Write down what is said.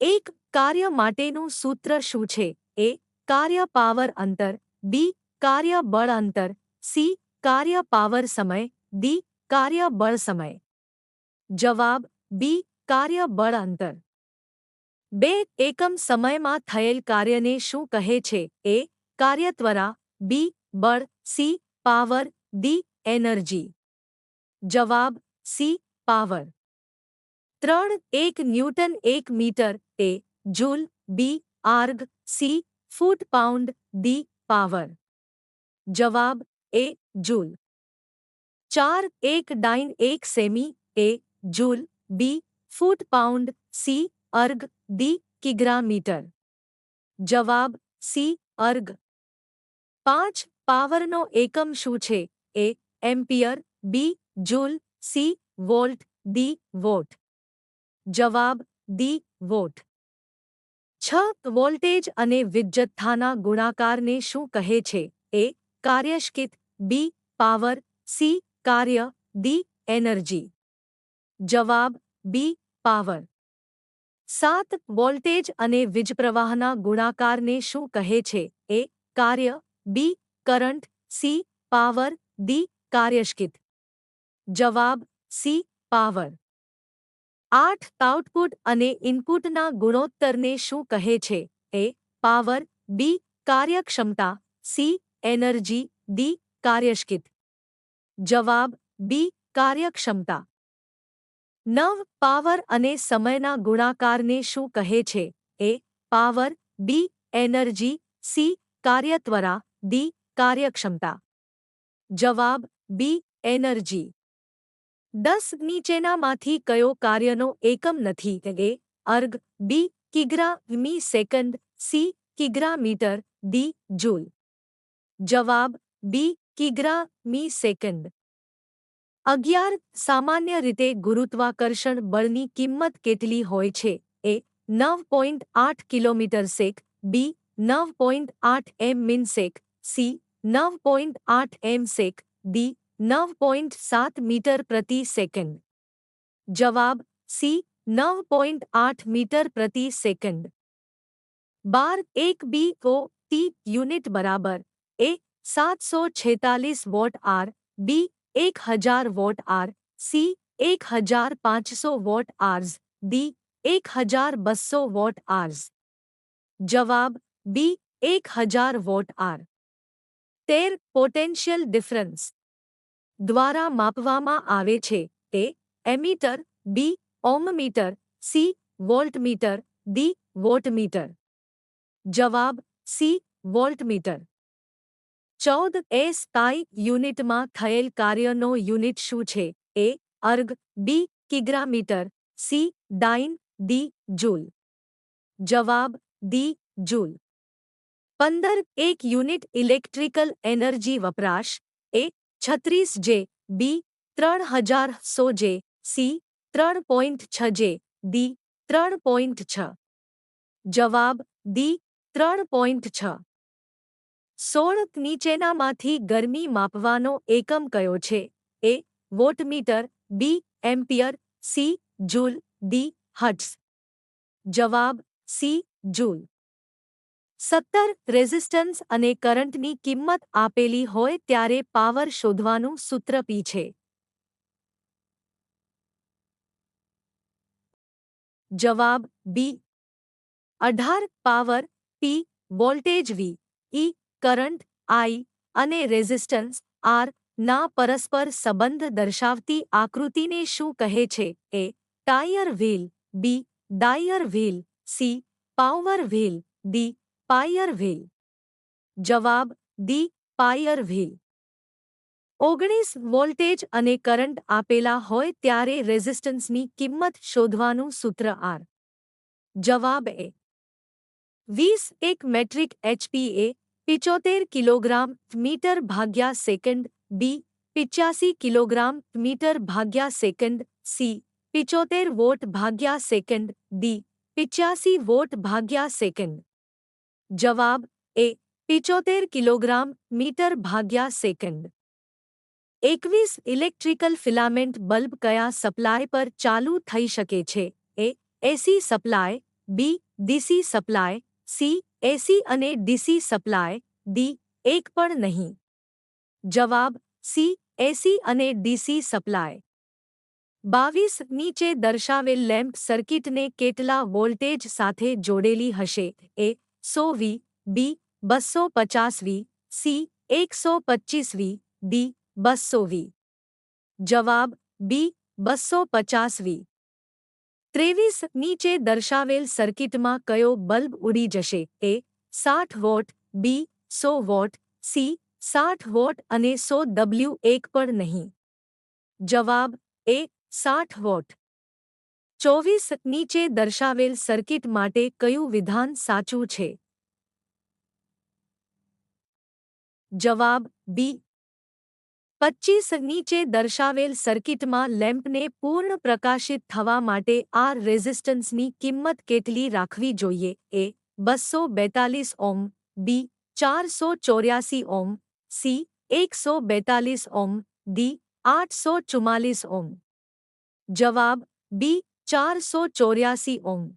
એક કાર્ય માટેનું સૂત્ર શું છે એ કાર્ય પાવર અંતર બી કાર્ય બળ અંતર સી કાર્ય પાવર સમય ડી કાર્ય બળ સમય જવાબ બી કાર્ય બળ અંતર બે એકમ સમયમાં થયેલ કાર્યને શું કહે છે એ કાર્યત્વરા બી બળ સી પાવર ડી એનર્જી જવાબ સી પાવર ત્રણ એક ન્યૂટન એક metre A joule B erg C foot pound D power જવાબ એ જૂલ ચાર એક ડાઇન એક semi A joule B foot pound C erg D કિગ્રા મીટર જવાબ સી અર્ગ પાંચ પાવરનો એકમ શું છે A ampere B joule C volt D watt જવાબ ડી વોટ છ વોલ્ટેજ અને વિદ્યુતથાના ગુણાકારને શું કહે છે એ કાર્યશ્કિત બી પાવર સી કાર્ય ડી એનર્જી જવાબ બી પાવર સાત વોલ્ટેજ અને વીજપ્રવાહના ગુણાકારને શું કહે છે એ કાર્ય B current C power D કાર્યશ્કિત જવાબ સી પાવર આઠ આઉટપુટ અને ઇનપુટના ગુણોત્તરને શું કહે છે એ પાવર બી કાર્યક્ષમતા સી એનર્જી ડી કાર્યશ્કિત જવાબ બી કાર્યક્ષમતા નવ પાવર અને સમયના ગુણાકારને શું કહે છે A power B energy C કાર્યત્વરા D કાર્યક્ષમતા જવાબ બી એનર્જી દસ નીચેનામાંથી કયો કાર્યનો એકમ નથી? A, erg, B, kg, m, second, C, kg, metre, D, joule. જવાબ, બી, કિગ્રા, મી, સેકન્ડ. અગિયાર, સામાન્ય રીતે ગુરુત્વાકર્ષણ બળની કિંમત કેટલી હોય છે? એ, નવ પોઈન્ટ આઠ કિલોમીટર સેક, બી, નવ પોઈન્ટ આઠ એમ મિન સેક સી, નવ પોઈન્ટ આઠ એમ સેક, ડી नव पॉइंट सात मीटर प्रति सेकंड। जवाब, सी नव पॉइंट आठ मीटर प्रति सेकंड। बार एक बी को टी यूनिट बराबर ए, सात सौ छेतालीस वोट आर, बी, एक हज़ार वोट आर, सी, एक हज़ार पाँच सौ वोट आर्स, डी, एक हज़ार बसो वोट आर्स। जवाब, बी, एक हज़ार वोट आर। तेर, पोटेंशियल डिफरेंस। દ્વારા માપવામાં આવે છે તે ammeter B ohmmeter C voltmeter D wattmeter જવાબ સી વોલ્ટમીટર ચૌદ એસ આઈ યુનિટમાં થયેલ કાર્યનો યુનિટ શું છે એ અર્ગ બી કિગ્રામીટર સી ડાઇન ડી જૂલ જવાબ ડી જૂલ પંદર એક યુનિટ ઇલેક્ટ્રિકલ એનર્જી વપરાશ એ છત્રીસ જે, બી, ત્રણ હજાર સો જે, સી, ત્રણ પોઈન્ટ છ જે, ડી, ત્રણ પોઈન્ટ છ. જવાબ, ડી, ત્રણ પોઈન્ટ છ. સોળ નીચેનામાંથી ગરમી માપવાનો એકમ કયો છે? A, wattmeter, B, ampere, C, joule, D hertz જવાબ, સી, જૂલ. સત્તર રેઝિસ્ટન્સ અને કરંટની કિંમત આપેલી હોય ત્યારે પાવર શોધવાનું સૂત્ર પી છે જવાબ બી અઢાર power P voltage V E current I અને રેઝિસ્ટન્સ આર ના પરસ્પર સંબંધ દર્શાવતી આકૃતિને શું કહે છે એ ટાયર વ્હીલ બી ડાયર wheel C power wheel D પાયર wheel જવાબ ડી પાયર વ્હીલ ઓગણીસ વોલ્ટેજ અને કરંટ આપેલા હોય ત્યારે રેઝિસ્ટન્સની કિંમત શોધવાનું સૂત્ર આર જવાબ એ વીસ એક મેટ્રિક એચપીએ પિચોતેર કિલોગ્રામ મીટર ભાગ્યા સેકન્ડ બી પિચ્યાસી કિલોગ્રામ મીટર ભાગ્યા સેકન્ડ સી પિચોતેર વોટ ભાગ્યા સેકન્ડ ડી પિચ્યાસી વોટ ભાગ્યા સેકન્ડ જવાબ એ પિચોતેર કિલોગ્રામ મીટર ભાગ્યા સેકન્ડ એકવીસ ઇલેક્ટ્રિકલ ફિલામેન્ટ બલ્બ કયા સપ્લાય પર ચાલુ થઈ શકે છે A AC supply B DC supply C AC અને ડીસી સપ્લાય ડી એક પણ નહીં જવાબ સી એસી અને ડીસી સપ્લાય બાવીસ નીચે દર્શાવેલ લેમ્પ સર્કિટને કેટલા વોલ્ટેજ સાથે જોડેલી હશે એ સો વી બી બસો પચાસ વી સી એકસો પચીસ વી ડી બસો વી જવાબ બી બસો પચાસ વી ત્રેવીસ નીચે દર્શાવેલ સર્કિટમાં કયો બલ્બ ઉડી જશે એ સાઠ vote B so what she સાઠ વોટ અને સો ડબલ્યુ એક પણ નહીં જવાબ એ સાઠ વોટ ચોવીસ નીચે દર્શાવેલ સર્કિટ માટે કયું વિધાન સાચું છે? જવાબ બી પચ્ચીસ નીચે દર્શાવેલ સર્કિટમાં લેમ્પને પૂર્ણ પ્રકાશિત થવા માટે આ રેઝિસ્ટન્સની કિંમત કેટલી રાખવી જોઈએ? એ બસો બેતાલીસ ઓમ બી ચારસો ચોર્યાસી ઓમ સી એકસો બેતાલીસ ઓમ ડી આઠસો ચુમ્માલીસ ઓમ જવાબ બી चार सौ चौरासी ओम।